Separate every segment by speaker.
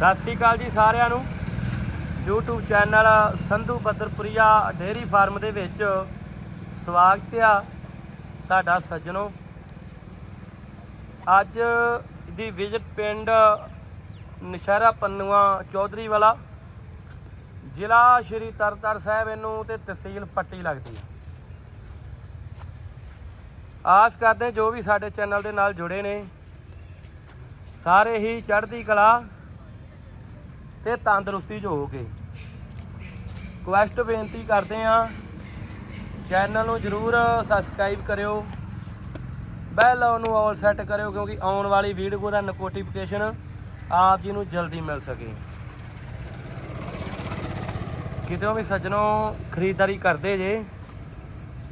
Speaker 1: ਸਤਿ ਸ੍ਰੀ ਅਕਾਲ ਜੀ ਸਾਰਿਆਂ ਨੂੰ। YouTube channel Sandhu Badarpuria dairy farm ਦੇ ਵਿੱਚ ਸਵਾਗਤ ਆ ਤੁਹਾਡਾ ਸੱਜਣੋ। ਅੱਜ ਦੀ ਵਿਜ਼ਿਟ ਪਿੰਡ ਨਸ਼ਹਿਰਾ ਪੰਨੂਆ ਚੌਧਰੀ ਵਾਲਾ, ਜ਼ਿਲ੍ਹਾ ਸ਼੍ਰੀ ਤਰਨਤਾਰਨ ਸਾਹਿਬ ਇਹਨੂੰ ਤੇ ਤਹਿਸੀਲ ਪੱਟੀ ਲੱਗਦੀ ਹੈ ਆਸ ਕਰਦੇ ਜੋ ਵੀ ਸਾਡੇ ਚੈਨਲ ਦੇ ਨਾਲ ਜੁੜੇ ਨੇ, ਸਾਰੇ ਹੀ ਚੜ੍ਹਦੀ ਕਲਾ ਤੇ ਤੰਦਰੁਸਤੀ 'ਚ ਹੋਗੇ ਕੁਐਸਟ ਬੇਨਤੀ ਕਰਦੇ ਆ ਚੈਨਲ ਨੂੰ ਜਰੂਰ ਸਬਸਕ੍ਰਾਈਬ ਕਰਿਓ। ਬੈਲ ਨੂੰ ਆਲ ਸੈੱਟ ਕਰਿਓ ਕਿਉਂਕਿ ਆਉਣ ਵਾਲੀ ਵੀਡੀਓ ਦਾ ਨੋਟੀਫਿਕੇਸ਼ਨ ਆਪ ਜੀ ਨੂੰ ਜਲਦੀ ਮਿਲ ਸਕੇ। ਕਿਤੇ ਵੀ ਸੱਜਣੋ, ਖਰੀਦਦਾਰੀ ਕਰਦੇ ਜੇ।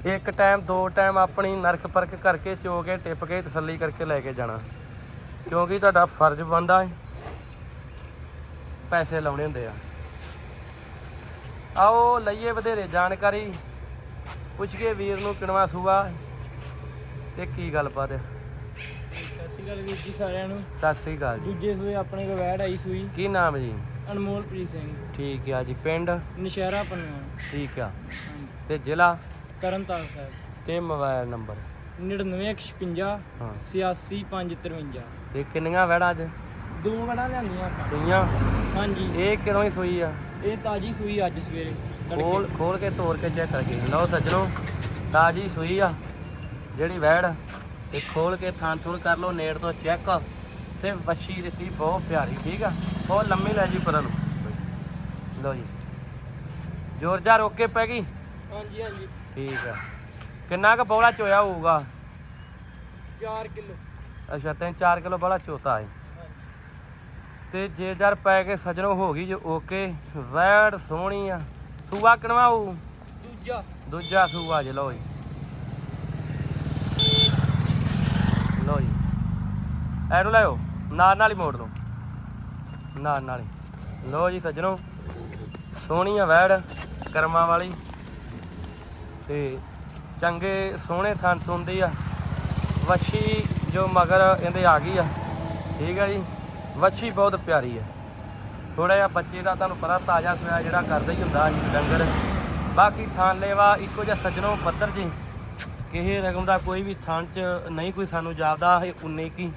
Speaker 1: ਇੱਕ ਟਾਈਮ ਦੋ ਟਾਈਮ ਆਪਣੀ ਨਰਕ ਪਰਖ ਕਰਕੇ ਚੋ ਕੇ ਟਿਪ ਕੇ ਤਸੱਲੀ ਕਰਕੇ ਲੈ ਕੇ ਜਾਣਾ। ਕਿਉਂਕਿ ਤੁਹਾਡਾ ਫਰਜ਼ ਬਣਦਾ ਹੈ। ਪੈਸੇ ਲਾਉਣੇ ਹੁੰਦੇ ਆ। ਆਓ ਲਈਏ ਵਧੇਰੇ ਜਾਣਕਾਰੀ। ਪੁੱਛ ਕੇ ਵੀਰ ਨੂੰ ਕਿਣਵਾ ਸੂਆ ਤੇ ਕੀ ਗੱਲਬਾਤ ਹੈ
Speaker 2: ਸਤਿ ਸ਼੍ਰੀ ਅਕਾਲ ਵੀਰ ਜੀ ਸਾਰਿਆਂ ਨੂੰ।
Speaker 1: ਸਤਿ ਸ੍ਰੀ ਅਕਾਲ ਜੀ।
Speaker 2: ਦੂਜੇ ਸੂਏ ਆਪਣੇ ਕੋਲ ਵੈੜ ਆਈ ਸੂਈ।
Speaker 1: ਕੀ ਨਾਮ ਜੀ?
Speaker 2: ਅਨਮੋਲਪ੍ਰੀਤ ਸਿੰਘ।
Speaker 1: ਠੀਕ ਆ ਜੀ ਪਿੰਡ?
Speaker 2: ਨਸ਼ਹਿਰਾ ਪੰਨੂਆ
Speaker 1: ਠੀਕ ਆ। ਤੇ ਜ਼ਿਲ੍ਹਾ?
Speaker 2: ਤਰਨਤਾਰਨ ਸਾਹਿਬ।
Speaker 1: ਤੇ ਮੋਬਾਈਲ ਨੰਬਰ?
Speaker 2: 9956
Speaker 1: ਹਾਂ।
Speaker 2: 86553
Speaker 1: ਤੇ ਕਿੰਨੀਆਂ ਵੈੜਾਂ ਅੱਜ?
Speaker 2: ਦੋ ਵੜਾ ਲਿਆਂਦੀਆਂ ਆਪਾਂ।
Speaker 1: ਸੂਈਆਂ?
Speaker 2: ਹਾਂਜੀ।
Speaker 1: ਇਹ ਕਿਦੋਂ ਹੀ ਸੂਈ ਆ?
Speaker 2: ਇਹ ਤਾਜੀ ਸੂਈ ਅੱਜ ਸਵੇਰੇ।
Speaker 1: ਖੋਲ ਖੋਲ ਕੇ ਤੋੜ ਕੇ ਚੈੱਕ ਕਰਕੇ ਲਓ ਸੱਜਣੋ ਤਾਜੀ ਸੂਈ ਆ ਜਿਹੜੀ ਵੈੜ। ਤੇ ਖੋਲ ਕੇ ਥਾਂ ਥੁਣ ਕਰ ਲਓ ਨੇੜ ਤੋਂ ਚੈੱਕ। ਤੇ ਵੱਛੀ ਦਿੱਤੀ ਬਹੁਤ ਪਿਆਰੀ ਠੀਕ ਆ? ਬਹੁਤ ਲੰਮੀ ਲੈ ਜੀ ਪਰਾਂ ਨੂੰ। ਲਓ ਜੀ। ਜ਼ੋਰ ਜਾ ਰੋਕ ਕੇ ਪੈ ਗਈ?
Speaker 2: ਹਾਂਜੀ ਹਾਂਜੀ।
Speaker 1: ਠੀਕ ਆ। ਕਿੰਨਾ ਕੁ ਬੋਲਾ ਚੋਇਆ ਹੋਊਗਾ?
Speaker 2: 4 ਕਿਲੋ।
Speaker 1: ਅੱਛਾ 3-4 ਕਿਲੋ ਬੜਾ ਚੋਤਾ ਹੈ। ਤੇ ਜੇ ਜਰ ਪੈ ਕੇ ਸੱਜਣੋ ਹੋ ਗਈ ਜੋ ਓਕੇ ਵੈੜ ਸੋਹਣੀ ਆ। ਸੂਆ ਕਿਣਵਾ ਹੋਊ
Speaker 2: ਦੂਜਾ।
Speaker 1: ਦੂਜਾ ਸੂਆ ਜੇ ਲਓ ਜੀ। ਲਓ ਜੀ। ਐਨੂੰ ਲਿਓ ਨਾਲ ਨਾਲ ਹੀ ਮੋੜ ਲਓ। ਨਾਲ ਨਾਲ ਹੀ। ਲਓ ਜੀ ਸੱਜਣੋ। ਸੋਹਣੀ ਆ ਵੈੜ ਕਰਮਾਂ ਵਾਲੀ। ਤੇ ਚੰਗੇ ਸੋਹਣੇ ਥਾਂ ਤੁੰਦੀ ਆ। ਵੱਛੀ ਜੋ ਮਗਰ ਇਹਦੇ ਆ ਗਈ ਆ। ਠੀਕ ਆ ਜੀ। ਵੱਛੀ ਬਹੁਤ ਪਿਆਰੀ ਆ ਥੋੜਾ ਜਿਹਾ ਬੱਚੇ ਦਾ ਤੁਹਾਨੂੰ ਪਤਾ ਤਾਜ਼ਾ ਸੋਇਆ ਜਿਹੜਾ ਕਰਦਾ ਹੀ ਹੁੰਦਾ ਜੀ ਡੰਗਰ। ਬਾਕੀ ਥਾਂ ਲੈਵਾ ਇੱਕੋ ਜਿਹਾ ਸੱਜਣੋ ਪੱਧਰ ਜੀ ਕਿਸੇ ਰਕਮ ਦਾ ਕੋਈ ਵੀ ਥਾਂ 'ਚ ਨਹੀਂ ਕੋਈ ਸਾਨੂੰ ਜਾਪਦਾ ਇਹ 19 ਕੀ।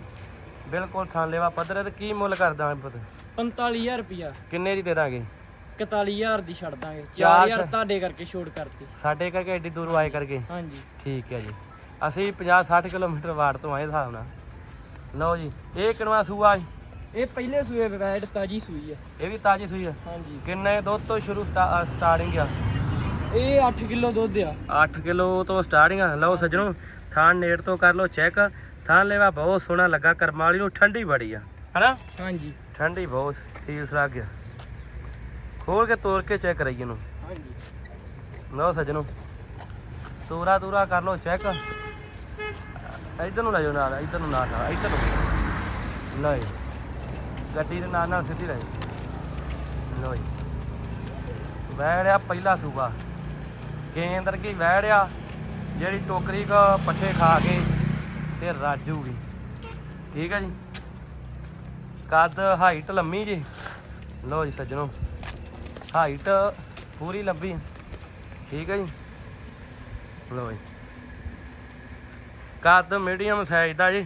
Speaker 1: ਬਿਲਕੁਲ ਥਾਂ ਲੈਵਾ ਪੱਧਰ ਹੈ ਤੇ ਕੀ ਮੁੱਲ ਕਰਦਾ ਪੁੱਤ?
Speaker 2: 45000 ਰੁਪਿਆ
Speaker 1: ਕਿੰਨੇ ਦੀ ਦੇ ਦਾਂਗੇ?
Speaker 2: 41000 ਦੀ ਛੱਡ ਦਾਂਗੇ।
Speaker 1: ਚਾਰ
Speaker 2: 4000
Speaker 1: ਸੌ।
Speaker 2: ਤੁਹਾਡੇ ਕਰਕੇ ਛੋੜ ਕਰਤੀ।
Speaker 1: ਸਾਡੇ ਕਰਕੇ ਐਡੀ ਦੂਰੋਂ ਆਏ ਕਰਕੇ?
Speaker 2: ਹਾਂਜੀ।
Speaker 1: ਠੀਕ ਹੈ ਜੀ। ਅਸੀਂ 50 60 ਕਿਲੋਮੀਟਰ ਵਾਟ ਤੋਂ ਆਏ ਹਿਸਾਬ ਨਾਲ। ਲਓ ਜੀ ਇਹ ਕਿਨਵਾ ਸੂਆ ਜੀ?
Speaker 2: ਇਹ ਪਹਿਲੇ ਸੂਏ ਵੈੜ ਤਾਜੀ ਸੂਈ ਆ।
Speaker 1: ਇਹ ਵੀ ਤਾਜੀ ਸੂਈ ਆ?
Speaker 2: ਹਾਂਜੀ।
Speaker 1: ਕਿੰਨੇ ਦੁੱਧ ਤੋਂ ਸ਼ੁਰੂ ਸਟਾਰਟਿੰਗ ਆ?
Speaker 2: ਇਹ 8 ਕਿਲੋ ਦੁੱਧ ਆ।
Speaker 1: 8 ਕਿਲੋ ਤੋਂ ਸਟਾਰਟਿੰਗ ਆ। ਲਓ ਸੱਜਣੋ ਥਾਂ ਨੇੜ ਤੋਂ ਕਰ ਲਓ ਚੈੱਕ ਥਾਂ ਲੈਵਾ ਬਹੁਤ ਸੋਹਣਾ ਲੱਗਾ ਕਰਮਾਂ ਵਾਲੀ ਨੂੰ ਠੰਡੀ ਬੜੀ ਆ। ਹਨਾ?
Speaker 2: ਹਾਂਜੀ।
Speaker 1: ਠੰਡੀ ਬਹੁਤ ਫੀਸ ਲੱਗ ਗਿਆ। ਖੋਲ ਕੇ ਤੋੜ ਕੇ ਚੈੱਕ ਕਰਾਈਏ ਇਹਨੂੰ।
Speaker 2: ਹਾਂਜੀ।
Speaker 1: ਲਓ ਸੱਜਣੋ ਤੂਰਾ ਤੂਰਾ ਕਰ ਲਓ ਚੈੱਕ ਇੱਧਰ ਨੂੰ ਲੈ ਜਾਓ ਨਾਲ ਇੱਧਰ ਨੂੰ ਨਾਲ ਇੱਧਰ ਨੂੰ। ਜੀ। ਗੱਡੀ ਦੇ ਨਾਲ ਨਾਲ ਸਿੱਧੀ ਲੈ ਲੋ ਜੀ। ਵੈੜਿਆ ਪਹਿਲਾ ਸੂਬਾ। ਕੇਂਦਰ ਕੀ ਵੈੜਿਆ ਜਿਹੜੀ ਟੋਕਰੀ ਕ ਪੱਠੇ ਖਾ ਕੇ ਤੇ ਰਾਜੂਗੀ ਠੀਕ ਹੈ ਜੀ। ਕੱਦ ਹਾਈਟ ਲੰਮੀ ਜੀ। ਲਓ ਜੀ ਸੱਜਣੋ। ਹਾਈਟ ਪੂਰੀ ਲੰਬੀ। ਠੀਕ ਹੈ ਜੀ। ਲਓ ਜੀ। ਕੱਦ ਮੀਡੀਅਮ ਸਾਈਜ਼ ਦਾ ਜੀ।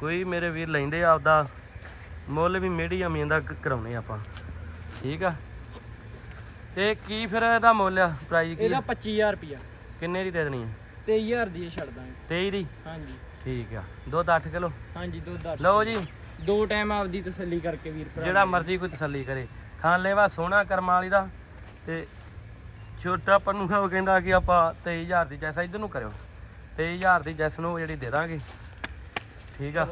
Speaker 1: ਕੋਈ ਮੇਰੇ ਵੀਰ ਲੈਂਦੇ ਆਪਦਾ ਮੁੱਲ ਵੀ ਮੀਡੀਅਮ ਹੀ ਇਹਦਾ ਕ- ਕਰਾਉਨੇ ਆਪਾਂ। ਠੀਕ ਆ? ਤੇ ਕੀ ਫਿਰ ਇਹਦਾ ਮੁੱਲ ਆ? ਪ੍ਰਾਈਸ ਕੀ
Speaker 2: ਇਹਦਾ
Speaker 1: ਆ?
Speaker 2: 25000 ਰੁਪਿਆ
Speaker 1: ਕਿੰਨੇ ਦੀ ਦੇ ਦੇਣੀ ਹੈ
Speaker 2: 23000 ਦੀ ਛੱਡ ਦਾਂਗੇ।
Speaker 1: 23 ਦੀ?
Speaker 2: ਹਾਂਜੀ।
Speaker 1: ਠੀਕ ਆ। ਦੁੱਧ 8 ਕਿਲੋ?
Speaker 2: ਹਾਂਜੀ ਦੁੱਧ ਅੱਠ
Speaker 1: ਲਓ ਜੀ।
Speaker 2: ਦੋ ਟਾਈਮ ਆਪਦੀ ਤਸੱਲੀ ਕਰਕੇ ਵੀਰ ਭਰਾ
Speaker 1: ਜਿਹੜਾ ਮਰਜ਼ੀ ਕੋਈ ਤਸੱਲੀ ਕਰੇ। ਥਾਂ ਲੈਵਾ ਸੋਹਣਾ ਕਰਮਾਂ ਵਾਲੀ ਦਾ। ਤੇ ਛੋਟਾ ਪੰਨੂ ਉਹ ਕਹਿੰਦਾ ਕਿ ਆਪਾਂ 23000 ਦੀ ਜੈਸਾ ਇਧਰ ਨੂੰ ਕਰਿਓ। 23000 ਦੀ ਜੈਸ ਨੂੰ ਜਿਹੜੀ ਦੇ ਦਾਂਗੇ। ਠੀਕ ਆ।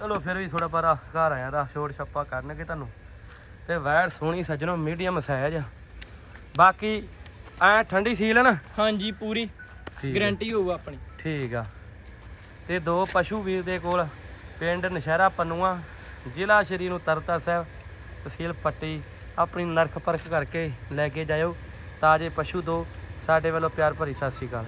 Speaker 1: ਚਲੋ ਫਿਰ ਵੀ ਥੋੜਾ ਪਰ ਘਰ ਆਇਆ ਦਾ ਛੋੜ ਛੱਪਾ ਕਰਨਗੇ ਤੁਹਾਨੂੰ। ਤੇ ਵੈੜ ਸੋਹਣੀ ਸੱਜਣੋ ਮੀਡੀਅਮ ਸਾਈਜ਼ ਬਾਕੀ ਐ ਠੰਡੀ ਸੀਲ ਹੈ ਨਾ?
Speaker 2: ਹਾਂਜੀ ਪੂਰੀ। ਗਾਰੰਟੀ ਹੋਊ ਆਪਣੀ।
Speaker 1: ਠੀਕ ਆ। ਤੇ ਦੋ ਪਸ਼ੂ ਵੀਰ ਦੇ ਕੋਲ ਪਿੰਡ ਨਸ਼ਹਿਰਾ ਪੰਨੂਆ ਜ਼ਿਲ੍ਹਾ ਸ਼੍ਰੀ ਨੂੰ ਤਰਤਾ ਸਾਹਿਬ ਤਹਿਸੀਲ ਪੱਟੀ ਆਪਣੀ ਨਰਖ ਪਰਖ ਕਰਕੇ ਲੈ ਕੇ ਜਾਇਓ। ਤਾਜੇ ਪਸ਼ੂ ਦੋ ਸਾਡੇ ਵੱਲੋਂ ਪਿਆਰ ਭਰੀ ਸਤਿ ਸ਼੍ਰੀ ਅਕਾਲ।